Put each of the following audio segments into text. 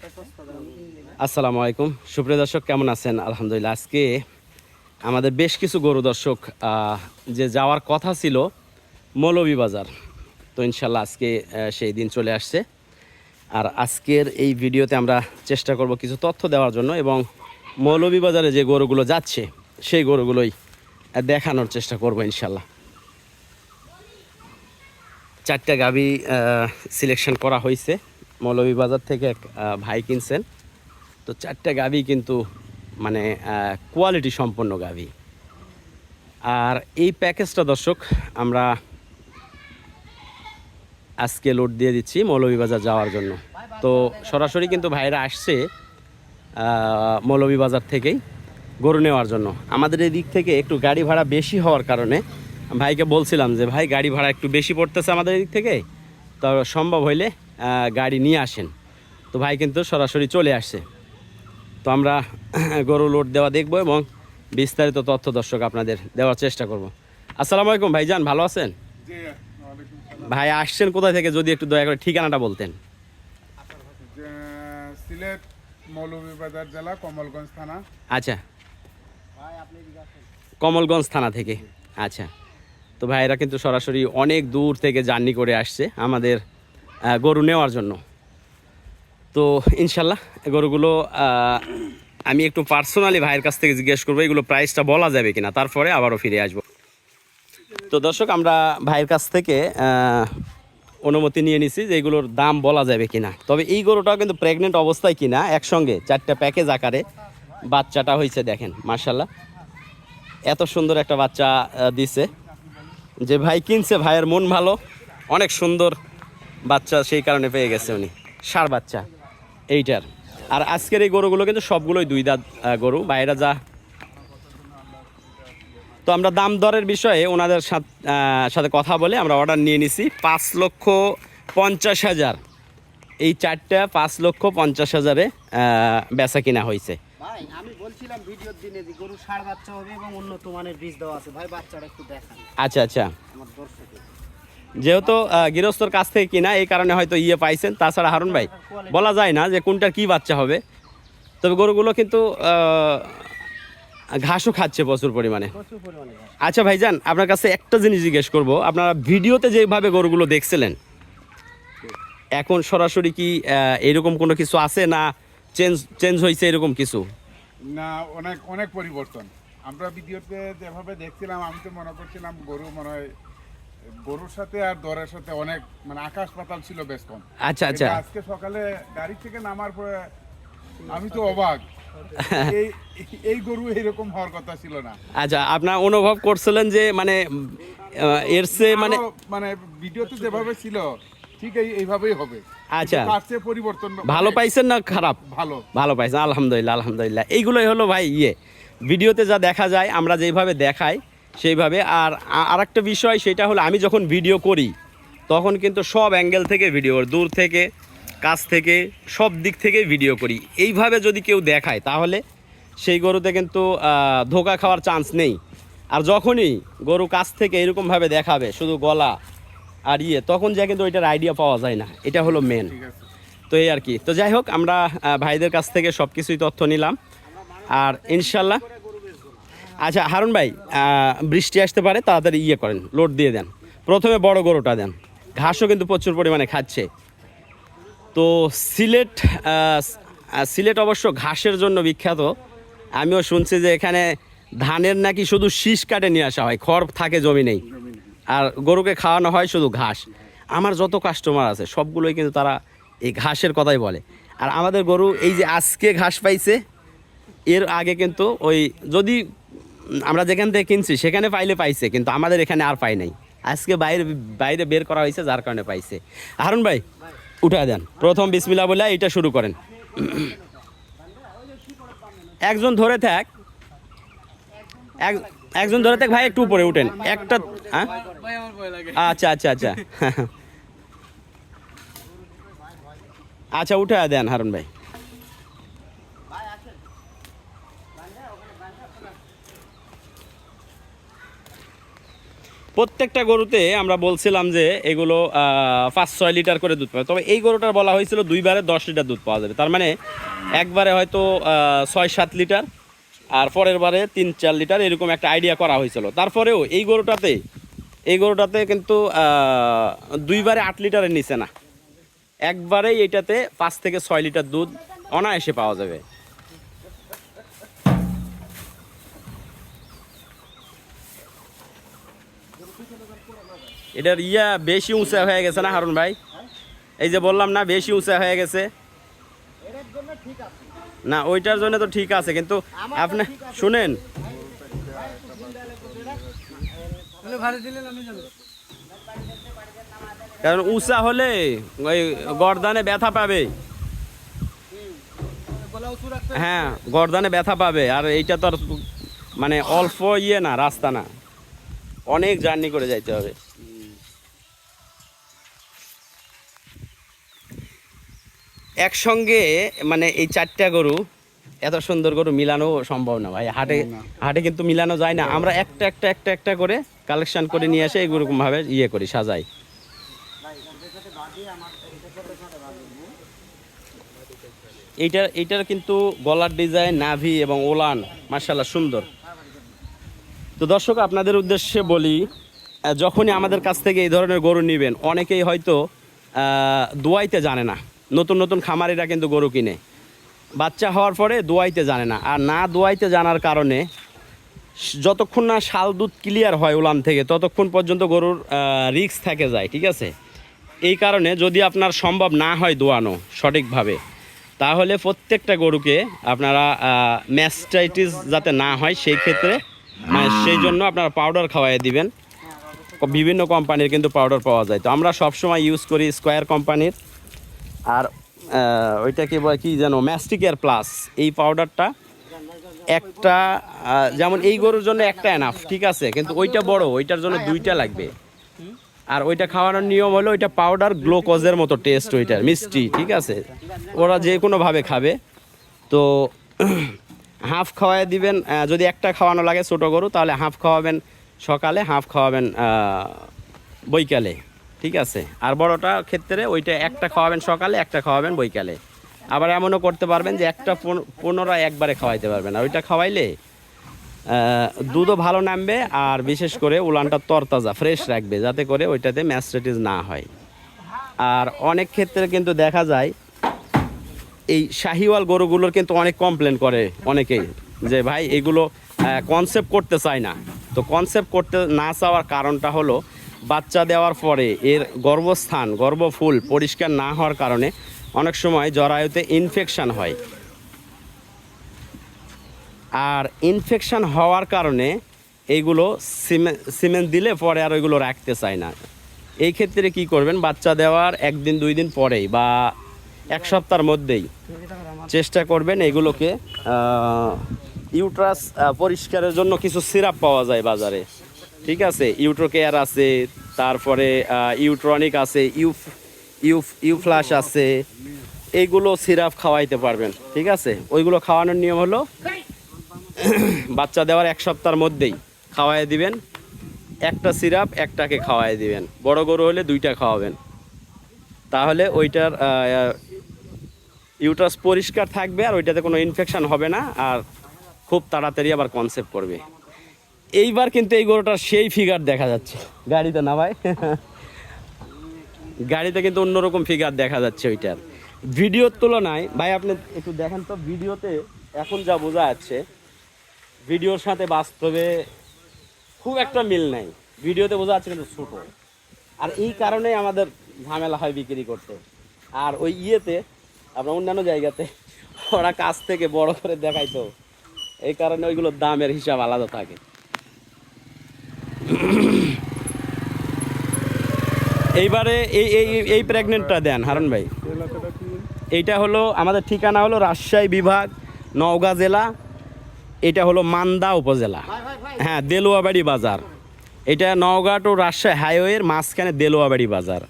আসসালামু আলাইকুম। সুপ্রিয় দর্শক, কেমন আছেন? আলহামদুলিল্লাহ, আজকে আমাদের বেশ কিছু গরু দর্শক যে যাওয়ার কথা ছিল মৌলভীবাজার তো ইনশাল্লাহ আজকে সেই দিন চলে আসছে। আর আজকের এই ভিডিওতে আমরা চেষ্টা করব কিছু তথ্য দেওয়ার জন্য এবং মৌলভীবাজারে যে গরুগুলো যাচ্ছে, সেই গরুগুলোই দেখানোর চেষ্টা করব ইনশাল্লাহ চারটা গাবি সিলেকশন করা হয়েছে। মৌলভীবাজার থেকে এক ভাই কিনছেন। তো চারটা গাবি কিন্তু মানে কোয়ালিটি সম্পন্ন গাবি আর এই প্যাকেজটা দর্শক, আমরা আজকে লোড দিয়ে দিচ্ছি মৌলভীবাজার যাওয়ার জন্য। তো সরাসরি কিন্তু ভাইরা আসছে মৌলভীবাজার থেকেই গরু নেওয়ার জন্য। আমাদের এই দিক থেকে একটু গাড়ি ভাড়া বেশি হওয়ার কারণে ভাইকে বলছিলাম যে, ভাই, গাড়ি ভাড়া একটু বেশি পড়তেছে আমাদের দিক থেকে? তো সম্ভব হইলে গাড়ি নিয়ে আসেন। তো ভাই কিন্তু সরাসরি চলে আসছে। তো আমরা গরু লোড দেওয়া দেখব এবং বিস্তারিত তথ্য দর্শক আপনাদের দেওয়ার চেষ্টা করব। আসসালামু আলাইকুম ভাইজান ভালো আছেন? ভাই আসছেন কোথায় থেকে যদি একটু দয়া করে ঠিকানাটা বলতেন। সিলেট মৌলভীবাজার জেলা কমলগঞ্জ থানা। আচ্ছা। কমলগঞ্জ থানা থেকে। আচ্ছা। তো ভাইয়েরা কিন্তু সরাসরি অনেক দূর থেকে জার্নি করে আসছে। আমাদের গরু নেওয়ার জন্য। তো ইনশাল্লাহ গরুগুলো আমি একটু পার্সোনালি ভাইয়ের কাছ থেকে জিজ্ঞেস করব, এগুলো প্রাইসটা বলা যাবে কিনা, তারপরে আবারও ফিরে আসব। তো দর্শক, আমরা ভাইয়ের কাছ থেকে অনুমতি নিয়ে নিছি যে এগুলোর দাম বলা যাবে কিনা। তবে এই গরুটাও কিন্তু প্রেগনেন্ট অবস্থায় কিনা, একসঙ্গে চারটা প্যাকেজ আকারে বাচ্চাটা হয়েছে দেখেন মার্শাল্লাহ এত সুন্দর একটা বাচ্চা দিছে। যে ভাই কিনছে, ভাইয়ের মন ভালো, অনেক সুন্দর বাচ্চা সেই কারণে পেয়ে গেছে উনি। সার বাচ্চা। এইটার। আর আজকের এই গরুগুলো কিন্তু সবগুলোই দুই দাঁত গরু। বাইরে যা। তো আমরা দাম দরের বিষয়ে ওনাদের সাথ- সাথে কথা বলে আমরা অর্ডার নিয়ে নিছি। পাঁচ লক্ষ পঞ্চাশ হাজার। এই চারটা পাঁচ লক্ষ পঞ্চাশ হাজারে বেচা কিনা হয়েছে। ভাই আমি বলছিলাম ভিডিওর দিনে যে গরু ষাড় বাচ্চা হবে এবং উন্নত মানের বীজ দেওয়া আছে। ভাই বাচ্চাটা একটু দেখান। আচ্ছা আচ্ছা। আমার যেহেতু গৃহস্থর কাছ থেকে কিনা, এই কারণে হয়তো ইয়ে পাইছেন। তাছাড়া হারুন ভাই, বলা যায় না যে কোনটার কি বাচ্চা হবে। তবে গরুগুলো কিন্তু ঘাসও খাচ্ছে প্রচুর পরিমাণে। আচ্ছা ভাইজান, আপনার কাছে একটা জিনিস জিজ্ঞেস করব। আপনারা ভিডিওতে যেভাবে গরুগুলো দেখছিলেন, এখন সরাসরি কি এরকম কোনো কিছু আছে না চেঞ্জ চেঞ্জ হয়েছে এরকম কিছু? না, অনেক অনেক পরিবর্তন। আমরা ভিডিওতে যেভাবে দেখছিলাম, আমি তো মনে করছিলাম গরু মনে হয় গরুর সাথে আর দরের সাথে অনেক মানে আকাশ পাতাল ছিল বেশ কম। আচ্ছা আচ্ছা। আজকে সকালে গাড়ি থেকে নামার পরে আমি তো অবাক। এই এই গরু এরকম হওয়ার কথা ছিল না। আচ্ছা আপনার অনুভব করছিলেন যে মানে এর চেয়ে মানে মানে ভিডিওতে যেভাবে ছিল ঠিক এইভাবেই হবে। আচ্ছা। পরিবর্তন ভালো পাইছেন না খারাপ? ভালো। ভালো পাইছেন আলহামদুলিল্লাহ আলহামদুলিল্লাহ। এইগুলোই হলো ভাই ইয়ে। ভিডিওতে যা দেখা যায় আমরা যেইভাবে দেখাই সেইভাবে। আর আর একটা বিষয় সেটা হলো আমি যখন ভিডিও করি তখন কিন্তু সব অ্যাঙ্গেল থেকে ভিডিও করি দূর থেকে কাছ থেকে সব দিক থেকে ভিডিও করি। এইভাবে যদি কেউ দেখায় তাহলে সেই গরুতে কিন্তু ধোকা খাওয়ার চান্স নেই। আর যখনই গরু কাছ থেকে এরকমভাবে দেখাবে শুধু গলা আর ইয়ে তখন যা কিন্তু ওইটার আইডিয়া পাওয়া যায় না। এটা হলো মেন তো এই আর কি। তো যাই হোক আমরা ভাইদের কাছ থেকে সব কিছুই তথ্য নিলাম। আর ইনশাল্লাহ আচ্ছা হারুন ভাই বৃষ্টি আসতে পারে, তাড়াতাড়ি ইয়ে করেন লোড দিয়ে দেন। প্রথমে বড় গরুটা দেন। ঘাসও কিন্তু প্রচুর পরিমাণে খাচ্ছে। তো সিলেট সিলেট অবশ্য ঘাসের জন্য বিখ্যাত। আমিও শুনছি যে এখানে ধানের নাকি শুধু শীষ কাটে নিয়ে আসা হয়, খড় থাকে, জমি নেই। আর গরুকে খাওয়ানো হয় শুধু ঘাস। আমার যত কাস্টমার আছে, সবগুলোই কিন্তু তারা এই ঘাসের কথাই বলে। আর আমাদের গরু এই যে আজকে ঘাস পাইছে, এর আগে কিন্তু ওই যদি আমরা যেখান থেকে কিনছি, সেখানে পাইলে পাইছে, কিন্তু আমাদের এখানে আর পাই নাই। আজকে বাইরে বাইরে বের করা হয়েছে, যার কারণে পাইছে। হারুন ভাই উঠা দেন। প্রথম বিসমিল্লা বলে এটা শুরু করেন। একজন ধরে থাক। এক, একজন ধরে থাক, ভাই, একটু উপরে উঠেন। একটা হ্যাঁ? আচ্ছা আচ্ছা আচ্ছা। আচ্ছা উঠে দেন হারুন ভাই। প্রত্যেকটা গরুতে আমরা বলছিলাম যে এগুলো পাঁচ ছয় লিটার করে দুধ পাবে। তবে এই গরুটার বলা হয়েছিল দুইবারে দশ লিটার দুধ পাওয়া যাবে। তার মানে একবারে হয়তো ছয় সাত লিটার, আর পরের বারে তিন চার লিটার এরকম একটা আইডিয়া করা হয়েছিল। তারপরেও এই গরুটাতে এই গরুটাতে কিন্তু দুইবারে আট লিটারের নিচে না। একবারেই এটাতে পাঁচ থেকে ছয় লিটার দুধ অনায়াসে পাওয়া যাবে। এটার ইয়া বেশি উঁচা হয়ে গেছে না, হারুন ভাই? এই যে বললাম না, বেশি উঁচা হয়ে গেছে। না, ওইটার জন্য তো ঠিক আছে, কিন্তু আপনি শুনেন। কারণ উঁচা হলে ওই গরদানে ব্যথা পাবে। হ্যাঁ গরদানে ব্যথা পাবে, আর এইটা তো মানে অল্প ইয়ে না, রাস্তা না। অনেক জার্নি করে যাইতে হবে। একসঙ্গে মানে এই চারটা গরু এত সুন্দর গরু মিলানো সম্ভব না ভাই। হাটে হাটে কিন্তু মিলানো যায় না। আমরা একটা একটা একটা একটা করে কালেকশন করে নিয়ে এসে এরকম ভাবে ইয়ে করি সাজাই। এইটার এইটার কিন্তু গলার ডিজাইন নাভি এবং ওলান মার্শাল্লাহ সুন্দর। তো দর্শক আপনাদের উদ্দেশ্যে বলি যখনই আমাদের কাছ থেকে এই ধরনের গরু নেবেন অনেকেই হয়তো দোয়াইতে জানে না। নতুন নতুন খামারিরা কিন্তু গরু কিনে। বাচ্চা হওয়ার পরে দোয়াইতে জানে না। আর না দোয়াইতে জানার কারণে যতক্ষণ না শাল দুধ ক্লিয়ার হয় উলান থেকে, ততক্ষণ পর্যন্ত গরুর রিক্স থেকে যায়, ঠিক আছে? এই কারণে যদি আপনার সম্ভব না হয় দোয়ানো সঠিকভাবে, তাহলে প্রত্যেকটা গরুকে আপনারা ম্যাস্টাইটিস যাতে না হয় সেই ক্ষেত্রে সেই জন্য আপনারা পাউডার খাওয়াই দিবেন। বিভিন্ন কোম্পানির কিন্তু পাউডার পাওয়া যায়। তো আমরা সবসময় ইউজ করি স্কোয়ার কোম্পানির আর আহ, ওইটা কি বলে কি যেন ম্যাস্টিকের প্লাস এই পাউডারটা একটা যেমন এই গরুর জন্য একটা এনাফ ঠিক আছে? কিন্তু ওইটা বড় ওইটার জন্য দুইটা লাগবে। আর ওইটা খাওয়ানোর নিয়ম হলো ওইটা পাউডার গ্লুকোজের মতো টেস্ট ওইটার মিষ্টি ঠিক আছে? ওরা যে কোনোভাবে খাবে। তো হাফ খাওয়াই দিবেন যদি একটা খাওয়ানো লাগে ছোটো গরু তাহলে হাফ খাওয়াবেন সকালে হাফ খাওয়াবেন বৈকালে। ঠিক আছে? আর বড়টা ক্ষেত্রে ওইটা একটা খাওয়াবেন সকালে, একটা খাওয়াবেন বৈকালে। আবার এমনও করতে পারবেন যে একটা পন- পুনরায় একবারে খাওয়াইতে পারবেন। আর ওইটা খাওয়াইলে দুধও ভালো নামবে আর বিশেষ করে উলানটা তরতাজা, ফ্রেশ রাখবে, যাতে করে ওইটাতে ম্যাস্ট্রেটিস না হয়। আর অনেক ক্ষেত্রে কিন্তু দেখা যায়, এই শাহিওয়াল গরুগুলোর কিন্তু অনেক কমপ্লেন করে অনেকেই যে, ভাই, এগুলো কনসেপ্ট করতে চায় না। তো কনসেপ্ট করতে না চাওয়ার কারণটা হলো বাচ্চা দেওয়ার পরে এর গর্ভস্থান, গর্ভফুল পরিষ্কার না হওয়ার কারণে অনেক সময় জরায়ুতে ইনফেকশান হয়। আর ইনফেকশান হওয়ার কারণে এইগুলো সিমে- সিমেন্ট দিলে পরে আর ওইগুলো রাখতে চায় না। এই ক্ষেত্রে কি করবেন? বাচ্চা দেওয়ার একদিন, দুই দিন পরেই বা এক সপ্তাহের মধ্যেই চেষ্টা করবেন এগুলোকে ইউট্রাস পরিষ্কারের জন্য কিছু সিরাপ পাওয়া যায় বাজারে। ঠিক আছে ইউট্রো কেয়ার আছে, তারপরে ইউট্রনিক আছে ইউ ইউ ইউফ্লাশ আছে এইগুলো সিরাপ খাওয়াইতে পারবেন, ঠিক আছে? ওইগুলো খাওয়ানোর নিয়ম হলো, বাচ্চা দেওয়ার এক সপ্তাহের মধ্যেই খাওয়াই দিবেন, একটা সিরাপ একটাকে খাওয়াই দিবেন, বড় গরু হলে দুইটা খাওয়াবেন। তাহলে ওইটার ইউটাস পরিষ্কার থাকবে আর ওইটাতে কোনো ইনফেকশান হবে না, আর খুব তাড়াতাড়ি আবার কনসেপ্ট করবে। এইবার কিন্তু এই গরুটার সেই ফিগার দেখা যাচ্ছে। গাড়িতে না ভাই? গাড়িতে কিন্তু অন্যরকম ফিগার দেখা যাচ্ছে ওইটার। ভিডিওর তুলনায়, ভাই আপনি একটু দেখেন তো, ভিডিওতে এখন যা বোঝা যাচ্ছে, ভিডিওর সাথে বাস্তবে খুব একটা মিল নাই। ভিডিওতে বোঝা যাচ্ছে কিন্তু ছোটো। আর এই কারণেই আমাদের ঝামেলা হয় বিক্রি করতে। আর ওই ইয়েতে আপনার অন্যান্য জায়গাতে, ওরা কাছ থেকে বড় করে দেখাইতো। এই কারণে ওইগুলোর দামের হিসাব আলাদা থাকে। এইবারে এই এই, এই- প্রেগনেন্টটা দেন, হারুন ভাই। এইটা হলো আমাদের ঠিকানা হলো রাজশাহী বিভাগ, নওগাঁ জেলা। এটা হলো মান্দা উপজেলা। হ্যাঁ দেলুয়াবাড়ি বাজার। এটা নওগাঁ টু রাজশাহী হাইওয়ের মাঝখানে দেলুয়াবাড়ি বাজার।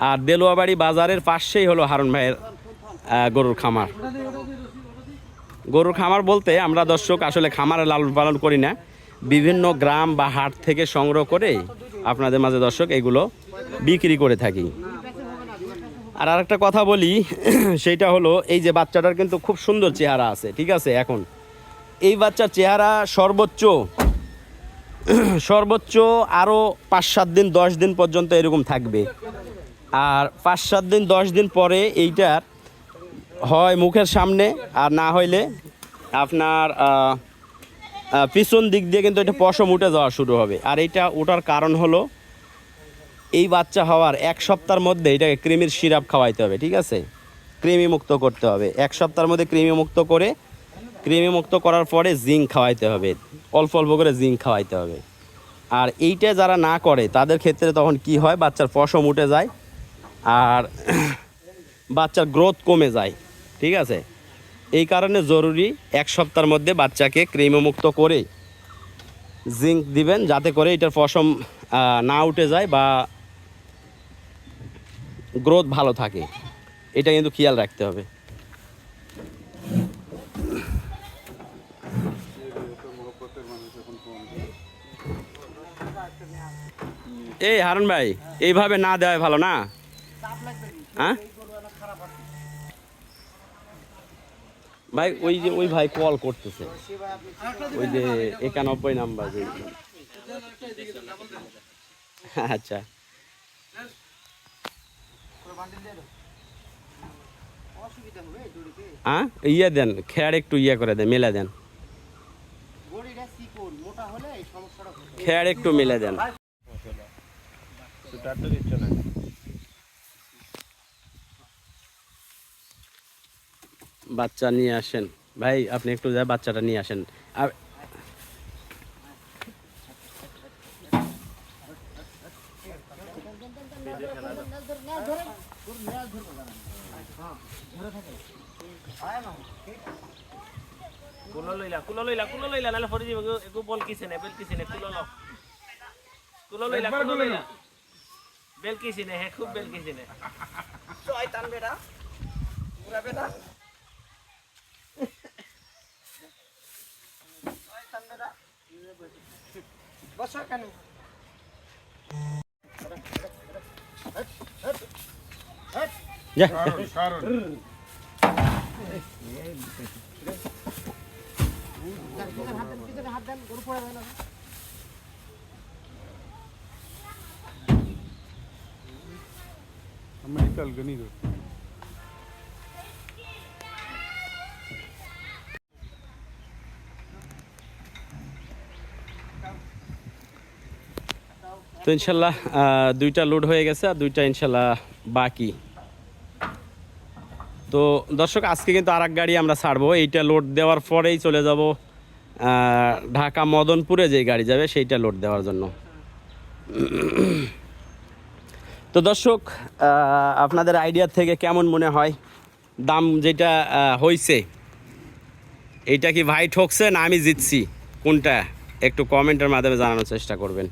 আর দেলুয়াবাড়ি বাজারের পাশেই হলো হারুন ভাইয়ের গরুর খামার। গরুর খামার বলতে আমরা দর্শক আসলে খামারে লালন পালন করি না। বিভিন্ন গ্রাম বা হাট থেকে সংগ্রহ করে আপনাদের মাঝে দর্শক এগুলো বিক্রি করে থাকি। আর আরেকটা কথা বলি সেইটা হলো এই যে বাচ্চাটার কিন্তু খুব সুন্দর চেহারা আছে, ঠিক আছে? এখন এই বাচ্চার চেহারা সর্বোচ্চ সর্বোচ্চ আরও পাঁচ সাত দিন, দশ দিন পর্যন্ত এরকম থাকবে। আর পাঁচ সাত দিন, দশ দিন পরে এইটার হয় মুখের সামনে, আর না হইলে আপনার পিছন দিক দিয়ে কিন্তু এটা পশম উঠে যাওয়া শুরু হবে। আর এটা ওঠার কারণ হলো, এই বাচ্চা হওয়ার এক সপ্তাহের মধ্যে এটাকে ক্রিমির সিরাপ খাওয়াইতে হবে, ঠিক আছে? কৃমি মুক্ত করতে হবে। এক সপ্তাহের মধ্যে কৃমি মুক্ত করে কৃমি মুক্ত করার পরে জিঙ্ক খাওয়াইতে হবে। অল্প অল্প করে জিঙ্ক খাওয়াইতে হবে। আর এইটা যারা না করে, তাদের ক্ষেত্রে তখন কি হয়, বাচ্চার পশম উঠে যায় আর বাচ্চার গ্রোথ কমে যায়, ঠিক আছে? এই কারণে জরুরি এক সপ্তাহের মধ্যে বাচ্চাকে ক্রিমমুক্ত করে জিঙ্ক দিবেন, যাতে করে এটার পশম না উঠে যায় বা গ্রোথ ভালো থাকে। এটা কিন্তু খেয়াল রাখতে হবে। এই হারুন ভাই, এইভাবে না দেওয়াই ভালো না? হ্যাঁ? ভাই, ওই যে ওই ভাই কল করতেছে। ওই যে একানব্বই নাম্বার আচ্ছা। হ্যাঁ ইয়ে দেন, খেয়ার একটু ইয়ে করে দেন, মেলে দেন। খেয়ার একটু মেলে দেন। বাচ্চা নিয়ে আসেন। ভাই আপনি একটু যা বাচ্চাটা নিয়ে আসেন। আর কুলো লইলা কুলো লইলা কুলো লইলা নালে ফরি দিব একু বল কিছে নে। বেল কিছে নে কুলো ল কুলো লইলা কুলো লইলা বেল হে খুব বেল কিছে নে শয়তান বেটা পুরা বেটা শয়তান বেটা বসো কেন যা কারণ কারণ হাত দেন তো ইনশাল্লাহ দুইটা লোড হয়ে গেছে আর দুইটা ইনশাল্লাহ বাকি। তো দর্শক, আজকে কিন্তু আর গাড়ি আমরা ছাড়বো। এইটা লোড দেওয়ার পরেই চলে যাব ঢাকা মদনপুরে যে গাড়ি যাবে, সেইটা লোড দেওয়ার জন্য। তো দর্শক আপনাদের আইডিয়া থেকে কেমন মনে হয়? দাম যেটা হয়েছে এইটা কি ভাই ঠকছে না আমি জিতছি? কোনটা? একটু কমেন্টের মাধ্যমে জানানোর চেষ্টা করবেন।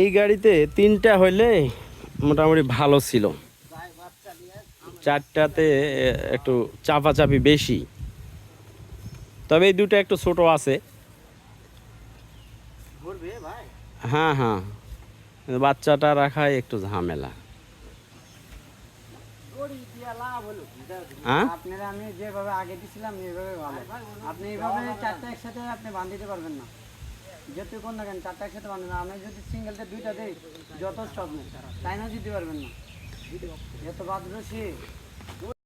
এই গাড়িতে তিনটা হইলে মোটামুটি ভালো ছিল। চারটাতে একটু চাপাচাপি বেশি। তবে এই দুটো একটু ছোট আছে। হ্যাঁ হ্যাঁ। বাচ্চাটা রাখাই একটু ঝামেলা দড়ি দিয়া লাভ হলো হ্যাঁ? আপনারা আমি যেভাবে আগে দিছিলাম, এইভাবে ভালো। আপনি এইভাবে চারটা একসাথে আপনি বান্ধিতে পারবেন না। কোন দেখেন চারটা একসাথে বাঁধবেন না। আমি যদি সিঙ্গেলটা দুইটা দেই, যথেষ্ট আপনি। তাই না, দিতে পারবেন না। বাঁধবে সে